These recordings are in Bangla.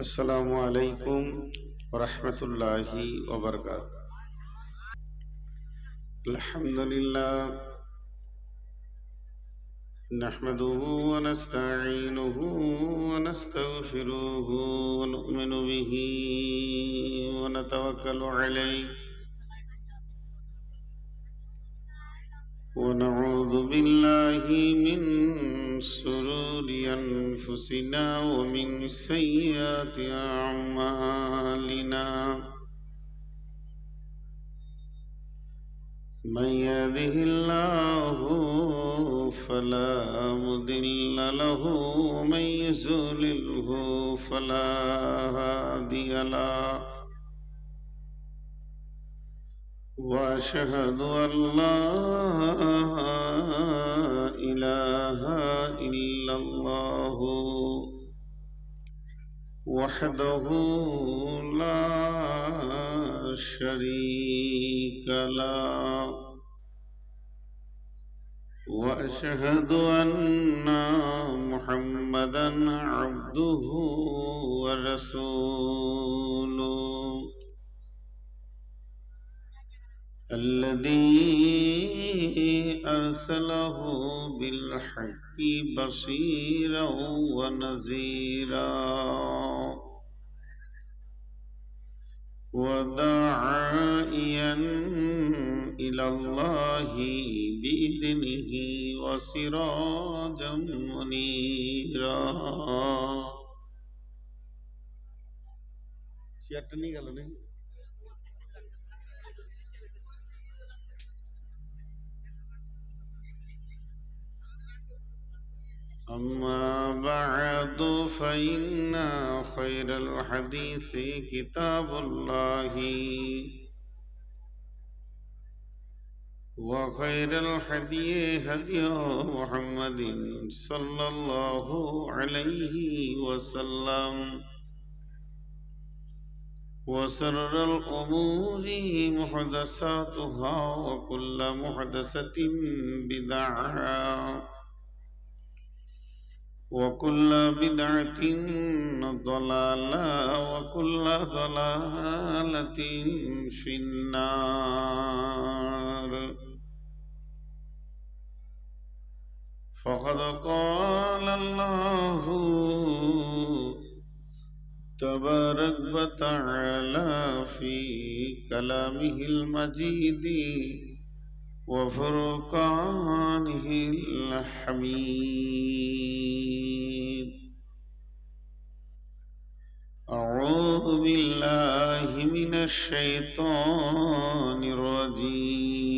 السلام عليكم ورحمة الله وبركاته الحمد لله نحمده ونستعينه ونستغفره ونؤمن به ونتوكل عليه ونعوذ بالله من سرور أنفسنا ومن سيئات أعمالنا. من يهده الله فلا مضل له ومن يضلله فلا هادي له. وأشهد أن لا إله الا الله وحده لا شريك له. وأشهد أن محمدا عبده ورسوله. الذي أرسله بالحق بصيرا ونذيرا. ودعائيا إلى الله بإذنه وسراجا منيرا. أما بعد فإن خير الحديث كتاب الله وخير الهدي هدي محمد صلى الله عليه وسلم وسر الأمور محدثاتها وكل محدثة بدعة وكل بدعة ضلالة وكل ضلالة في النار فقد قال الله تبارك وتعالى في كلامه المجيد وفرقانه الحميد. أعوذ بالله من الشيطان الرجيم.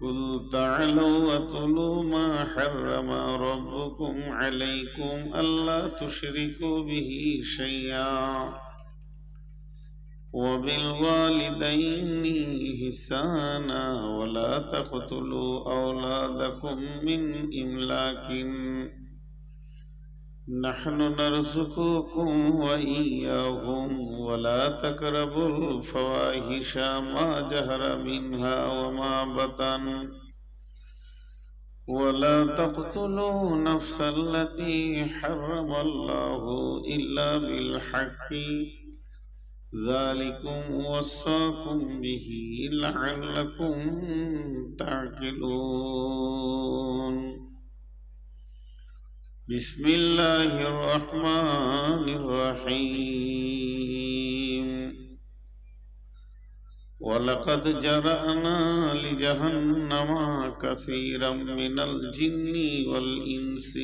قل تعالوا واتلوا ما حرم ربكم عليكم ألا تشركوا به شيئا. وبالوالدين إحسانا ولا تقتلوا أولادكم من إملاق. نحن نرزقكم وإياهم ولا تقربوا الفواحش ما جهر منها وما بطن. ولا تقتلوا نفس التي حرم الله إلا بالحق. ذلكم وصاكم به لعلكم تعقلون. بسم الله الرحمن الرحيم. ولقد جرأنا لجهنم كثيرا من الجن والإنس.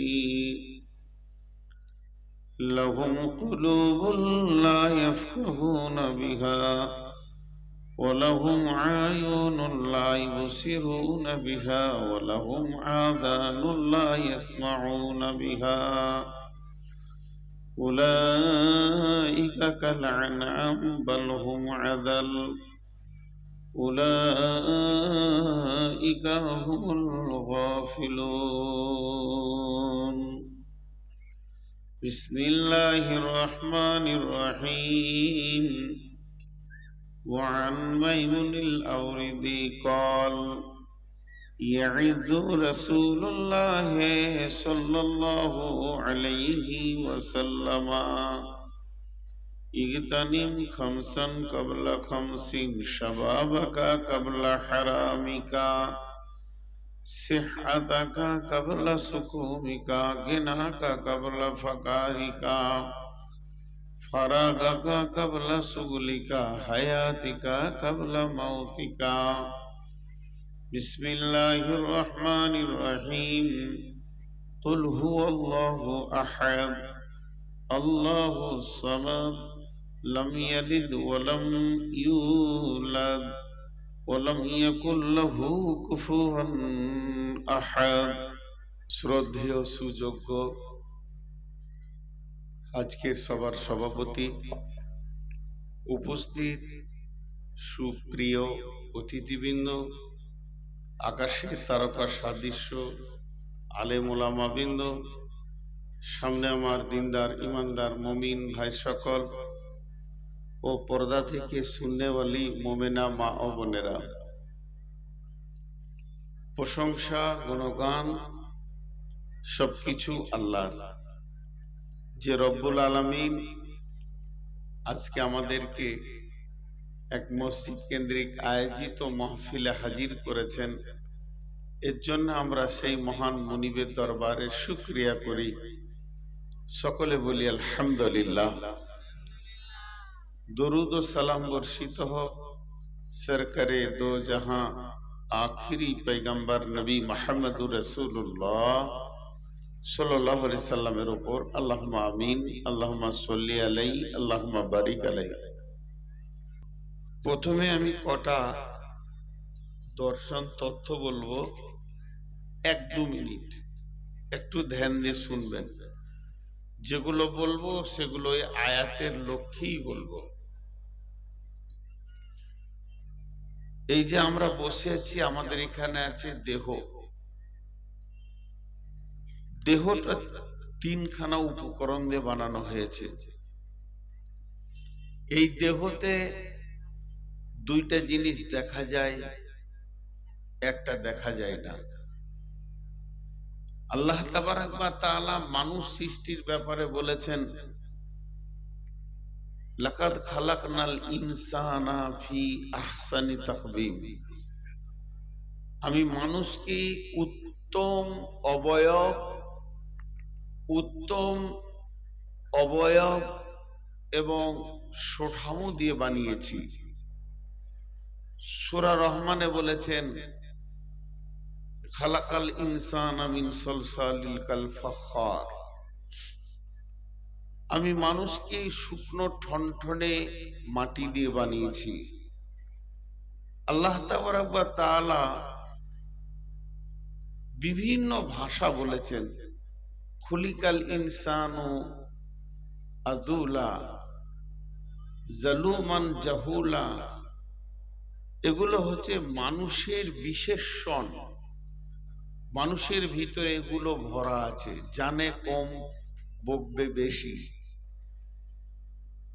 لهم قلوب لا يفقهون بها ولهم عيون لا يبصرون بها ولهم آذان لا يسمعون بها أولئك كالأنعام بل هم عذل أولئك هم الغافلون بسم الله الرحمن الرحيم. وعن ميمون الأوردي قال يعظ رسول الله صلى الله عليه وسلم. اغتنم خمسا قبل خمس شبابك قبل حرامك. صحتك قبل سقومك غناك قبل فقارك فراغك قبل سغلك حياتك قبل موتك بسم الله الرحمن الرحيم قل هو الله احد الله الصمد لم يلد ولم يولد ولم يكن له كفوا احد শ্রদ্ধেয় সুযোগ্য আজকের সবার সভাপতি উপস্থিত সুপ্রিয় অতিথিবৃন্দ আকাশের তারকা সাদৃশ্য আলেমুলামাবৃন্দ সামনে আমার দিনদার ইমানদার মমিন ভাই সকল ও পর্দা থেকে শূন্যওয়ালি মোমেনা মা ও বোনেরা। প্রশংসা, গুণগান, সবকিছু আল্লাহ যে রব্বুল আলমিন আজকে আমাদেরকে এক মসজিদ কেন্দ্রিক আয়োজিত মহফিলে হাজির করেছেন, এর জন্য আমরা সেই মহান মনিবের দরবারে শুক্রিয়া করি। সকলে বলি আলহামদুলিল্লাহ। দরুদ ও সালাম বর্ষিত হোক। সরকারে দো জাহাঁ, আখিরি পেগম্বর নবী মাহমুদুর রসুল্লাহ সাল্লাহ সাল্লামের ওপর আল্লাহ আমিন আল্লাহমা সল্লি আলাই আল্লাহমা বারিক আলাই প্রথমে আমি কটা দর্শন তথ্য বলব। এক দু মিনিট, একটু ধ্যান দিয়ে শুনবেন। যেগুলো বলব সেগুলো আয়াতের লক্ষ্যেই বলব। এই যে আমরা বসে আছি, আমাদের এখানে আছে দেহ। দেহটা তিনখানা উপকরণ দিয়ে বানানো হয়েছে। এই দেহতে দুইটা জিনিস দেখা যায়, একটা দেখা যায় না। আল্লাহ তাআলা মানুষ সৃষ্টির ব্যাপারে বলেছেন লাকাদ খালাকনাল ইনসানা ফি আহসানি তাকবীম আমি মানুষকে উত্তম অবয়ব উত্তম অবয়ব এবং সোঠামো দিয়ে বানিয়েছি। সুরা রহমানে বলেছেন, খালাকাল ইনসান আমিন সলসালিল কাল ফখার। আমি মানুষকে শুকনো ঠনঠনে মাটি দিয়ে বানিয়েছি। আল্লাহ তাআলা বিভিন্ন ভাষা বলেছেন, খুলিকাল ইনসানু আদুলা, জালুমান জাহুলা। এগুলো হচ্ছে মানুষের বিশেষণ। মানুষের ভিতরে এগুলো ভরা আছে, জানে কম, বকবে বেশি।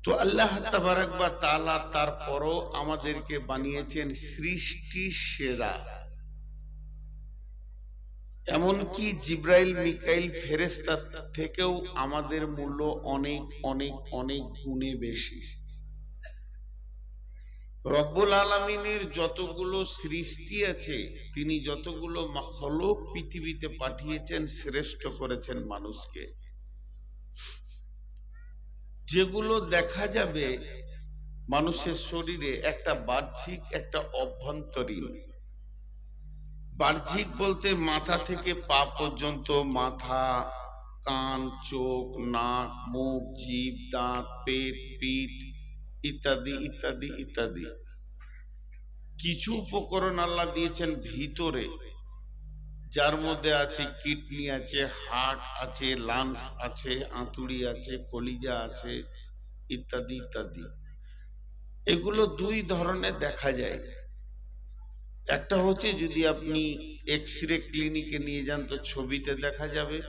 তো আল্লাহ তাবারাকবা তাআলা তারপরও আমাদেরকে বানিয়েছেন সৃষ্টি সেরা। এমনকি জিব্রাইল, মিকাইল ফেরেস্তা থেকেও আমাদের মূল্য অনেক অনেক অনেক গুণে বেশি। রব্বুল আলমিনের যতগুলো সৃষ্টি আছে, তিনি যতগুলো মখলুক পৃথিবীতে পাঠিয়েছেন, শ্রেষ্ঠ করেছেন মানুষকে। যেগুলো দেখা যাবে মানুষের শরীরে একটা বাহ্যিক, একটা অভ্যন্তরীণ। বাহ্যিক বলতে মাথা থেকে পা পর্যন্ত মাথা, কান, চোখ, নাক, মুখ, জিভ, দাঁত, পেট, পিঠ, ইত্যাদি ইত্যাদি ইত্যাদি। কিছু উপকরণ আল্লাহ দিয়েছেন ভিতরে। যার মধ্যে আছে কিডনি আছে, হার্ট আছে, লাংস আছে, আঁতুড়ি আছে, কলিজা আছে, ইত্যাদি ইত্যাদি। এগুলো দুই ধরনের দেখা যায়। একটা হচ্ছে যদি আপনি এক্স রে ক্লিনিকে নিয়ে যান তো ছবিতে দেখা যাবে,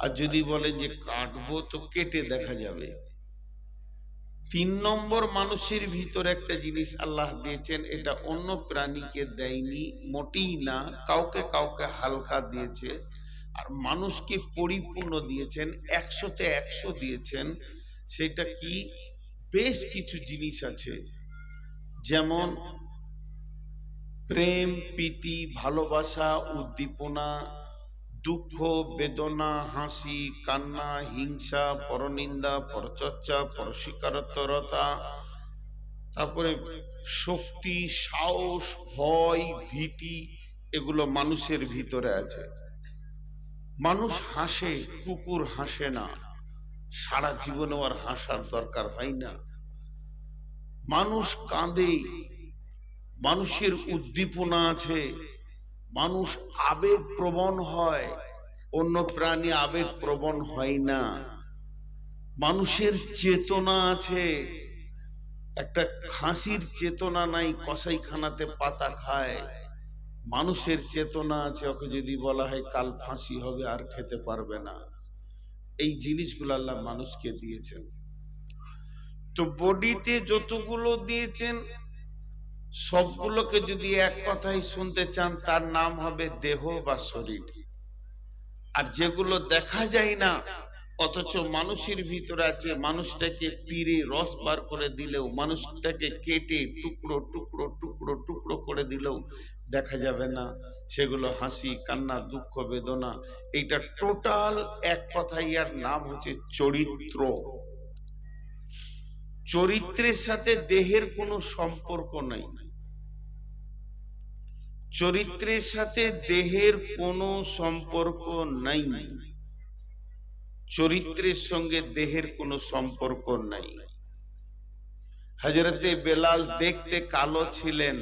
আর যদি বলেন যে কাটবো তো কেটে দেখা যাবে। তিন নম্বর মানুষের ভিতরে একটা জিনিস আল্লাহ দিয়েছেন, এটা অন্য প্রাণীকে দেয়নি, মোটেই না, কাউকে কাউকে হালকা দিয়েছে। আর মানুষকে পরিপূর্ণ দিয়েছেন, একশোতে একশো দিয়েছেন, সেটা কি? বেশ কিছু জিনিস আছে। যেমন প্রেম, প্রীতি, ভালোবাসা, উদ্দীপনা দুঃখ, বেদনা, হাসি, কান্না, হিংসা, পরনিন্দা, পরচর্চা পরস্বীকারতরতা তারপরে শক্তি, সাহস, ভয়, ভীতি, এগুলো মানুষের ভিতরে আছে। মানুষ হাসে, কুকুর হাসে না। সারা জীবনে আর হাসার দরকার হয় না। মানুষ কাঁদে, মানুষের উদ্দীপনা আছে মানুষ আবেগ প্রবণ হয় অন্য প্রাণী আবেগ প্রবণ হয় না। মানুষের চেতনা আছে, একটা খাসির চেতনা নাই, কসাইখানাতে পাতা খায়। মানুষের চেতনা আছে, ওকে যদি বলা হয় কাল ফাঁসি হবে, আর খেতে পারবে না। এই জিনিসগুলো আল্লাহ মানুষকে দিয়েছেন। তো বডিতে যতগুলো দিয়েছেন সবগুলোকে যদি এক কথাই শুনতে চান, তার নাম হবে দেহ বা শরীর। আর যেগুলো দেখা যায় না, অথচ মানুষের ভিতরে আছে, মানুষটাকে পিড়ে রস বার করে দিলেও, মানুষটাকে কেটে টুকরো টুকরো টুকরো টুকরো করে দিলেও দেখা যাবে না। সেগুলো হাসি, কান্না, দুঃখ, বেদনা, এইটা টোটাল এক কথাই, আর নাম হচ্ছে চরিত্র। চরিত্রের সাথে দেহের কোনো সম্পর্ক নাই। চরিত্রের সাথে দেহের কোনো সম্পর্ক নাই। চরিত্রের সঙ্গে দেহের কোনো সম্পর্ক নাই। হজরতে বেলাল দেখতে কালো ছিলেন।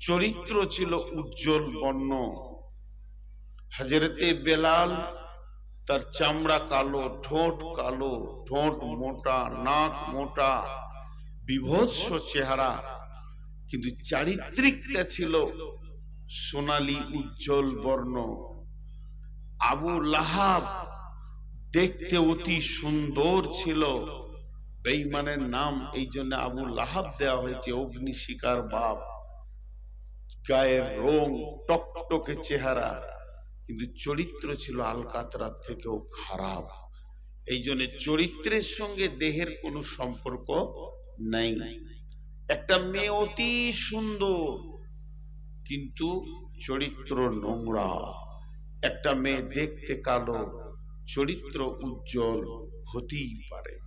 চরিত্র ছিল উজ্জ্বল বর্ণ। হজরতে বেলাল তার চামড়া কালো, ঠোঁট কালো, ঠোঁট মোটা, নাক মোটা, বিভৎস চেহারা। কিন্তু চারিত্রিকটা ছিল সোনালী, উজ্জ্বল বর্ণ। আবু লাহাব দেখতে অতি সুন্দর ছিল। বেইমানের নাম এই জন্য আবু লাহাব দেওয়া হয়েছে, অগ্নি শিকার বাপ। গায়ের রং টকটকে চেহারা, কিন্তু চরিত্র ছিল আলকাতরার থেকেও খারাপ। এই জন্য চরিত্রের সঙ্গে দেহের কোনো সম্পর্ক নাই। একটা মেয়ে অতি সুন্দর, কিন্তু চরিত্র নোংরা। একটা মেয়ে দেখতে কালো, চরিত্র উজ্জ্বল হতেই পারে।